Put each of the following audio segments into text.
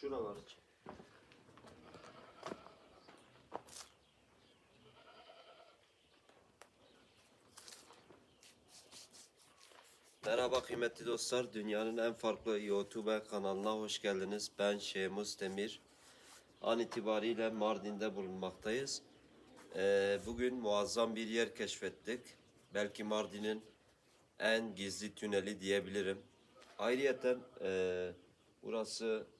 Şuralar. Merhaba kıymetli dostlar. Dünyanın en farklı YouTube kanalına hoş geldiniz. Ben Şemus Demir. An itibariyle Mardin'de bulunmaktayız. Ee, bugün muazzam bir yer keşfettik. Belki Mardin'in en gizli tüneli diyebilirim. Ayrıyeten e, burası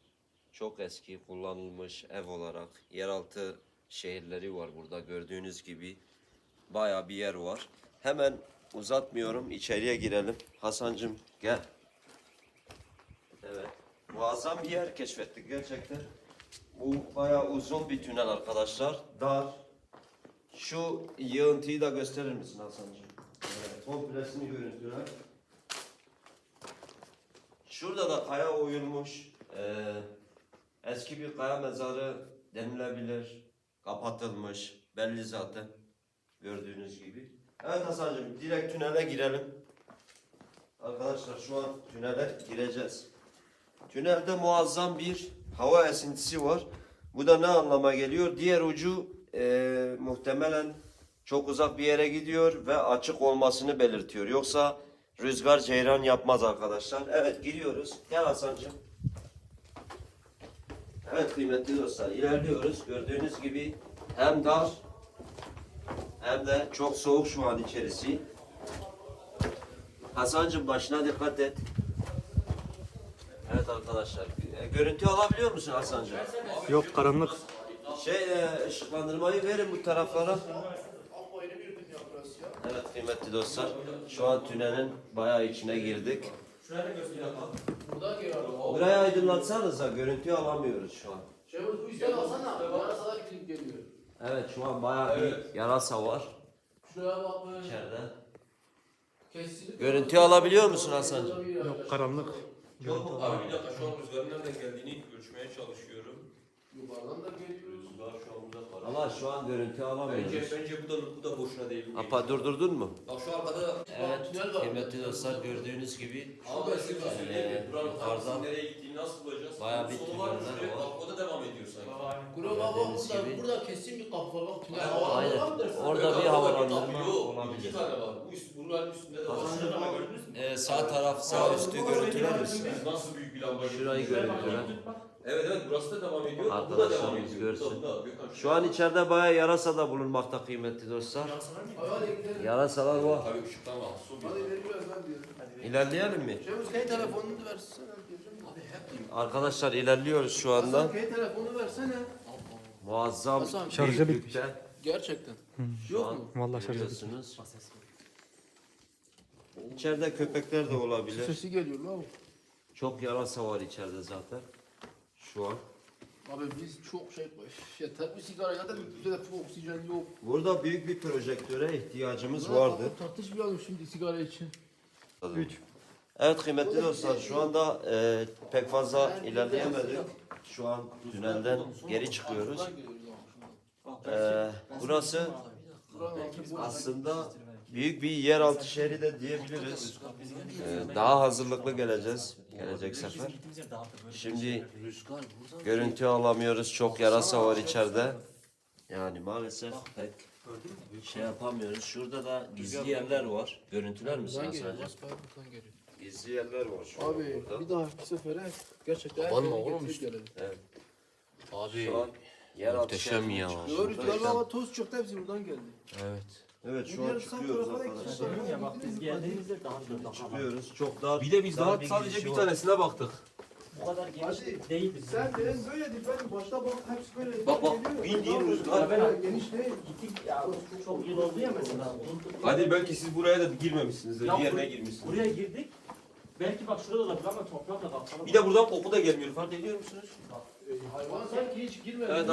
çok eski kullanılmış ev olarak yeraltı şehirleri var burada gördüğünüz gibi baya bir yer var. Hemen uzatmıyorum içeriye girelim. Hasancım gel. Evet. Muazzam bir yer keşfettik gerçekten. Bu baya uzun bir tünel arkadaşlar. Dar. Şu yığıntıyı da gösterir misin Hasancığım? Evet, komplesini görüntüle. Şurada da kaya oyulmuş. Ee, eski bir kaya mezarı denilebilir. Kapatılmış. Belli zaten. Gördüğünüz gibi. Evet Hasan'cığım direkt tünele girelim. Arkadaşlar şu an tünele gireceğiz. Tünelde muazzam bir hava esintisi var. Bu da ne anlama geliyor? Diğer ucu e, muhtemelen çok uzak bir yere gidiyor ve açık olmasını belirtiyor. Yoksa rüzgar ceyran yapmaz arkadaşlar. Evet gidiyoruz. Gel Hasan'cığım. Evet kıymetli dostlar ilerliyoruz. Gördüğünüz gibi hem dar hem de çok soğuk şu an içerisi. Hasan'cığım başına dikkat et. Evet arkadaşlar. e, Görüntü alabiliyor musun Hasan'cığım? Yok karanlık. Şey e, ışıklandırmayı verin bu taraflara. Evet kıymetli dostlar. Şu an tünelin bayağı içine girdik. Burayı aydınlatsanıza görüntü alamıyoruz şu an. Şevuz bu işleri alsana. Yarasalar gidip geliyor. Evet şu an bayağı bir yarasa var Şuraya bak böyle. içeride. Kesinlikle. Görüntü alabiliyor musun Hasan'cığım? Yok karanlık. Yok mu? Abi bir dakika şu an rüzgarın nereden geldiğini ölçmeye çalışıyorum. Yukarıdan da geliyoruz. Rüzgar şu an uzak var. Ama şu an görüntü Bence, alamıyoruz. bence bu da bu da boşuna değil. Apa durdurdun mu? Bak şu arkada Evet tünel var. kıymetli dostlar gördüğünüz gibi Abi ben size bir şey söyleyeyim mi? Buranın yukarıdan nereye gittiğini nasıl bulacağız? bayağı bir Sonu var mı tüneller şuraya? var. Bak o da devam ediyor sanki. Kuru baba Gördüğünüz burada, gibi. burada kesin bir kapı var. Bak tünel Aynen. mı dersin? Orada bir abi, havalandırma kapı yok. olabilir. İki tane var. Bu üst, bunların üstünde de var. Ee, sağ taraf sağ üstü görüntüler misin? Nasıl büyük bir lamba? Şurayı görüntüle. Evet evet burası da devam ediyor. Bu da Arkadaşlarımız devam ediyor. görsün. Bu da, bu da. Gökhan, Şu an içeride bayağı yarasa da bulunmakta kıymetli dostlar. Hadi gidelim. Yarasalar var. Tabii ışıktan al. Su bir. Hadi ileri biraz ben diyorum. İlerleyelim mi? Şevuz kay telefonunu versene. Abi hep Arkadaşlar ilerliyoruz şu anda. Hasan kay telefonu versene. Muazzam Hasan, şarjı büyüklükte. Gerçekten. Şu Yok an mu? Vallahi şarjı görüyorsunuz. İçeride köpekler de olabilir. Sesi geliyor lan. Çok yarasa var içeride zaten. Şu an. Abi biz çok şey yeter bir sigara zaten bizde de oksijen yok. Burada büyük bir projektöre ihtiyacımız vardı. Tartışmayalım şimdi sigara için. 3. Evet kıymetli dostlar şu anda e, pek fazla ilerleyemedik. Şu an tünelden geri çıkıyoruz. E, burası aslında büyük bir yeraltı şehri de diyebiliriz. E, daha hazırlıklı geleceğiz gelecek sefer. Şimdi görüntü alamıyoruz. Çok yarasa var içeride. Yani maalesef pek şey yapamıyoruz. Şurada da gizli yerler var. Görüntüler? Bas buradan geliyor. Gizli yerler var şu an Abi burada. bir dahaki sefere gerçekten her Aman şeyi oğlum getirip işte. gelelim. Evet. Abi. Şu an yeraltı Muhteşem ya. çıkıyoruz. Doğru ama toz çıktı hepsi buradan geldi. Evet. Evet şu an çıkıyoruz arkadaşlar. Ya bak biz geldiğimizde daha da daha Çıkıyoruz. Çok daha Bir de biz daha bir sadece girişi bir var. tanesine baktık. bu kadar geniş Hadi. değildi. Sen dedim böyleydi ben başta bak hepsi böyle. Bak, bak, geliyor. bildiğin Tamam, rüzgar. ben geniş değil. Gittik ya çok yıl oldu ya mesela. Unuttuk. Hadi belki siz buraya da girmemişsinizdir. Ya Diğerine bur- girmişsiniz. Buraya girdik. Belki bak şurada da olabilir ama toprakla kapsalı. Bir de buradan koku da gelmiyor. Fark ediyor musunuz? Hayvan sanki hiç girmedi. Evet.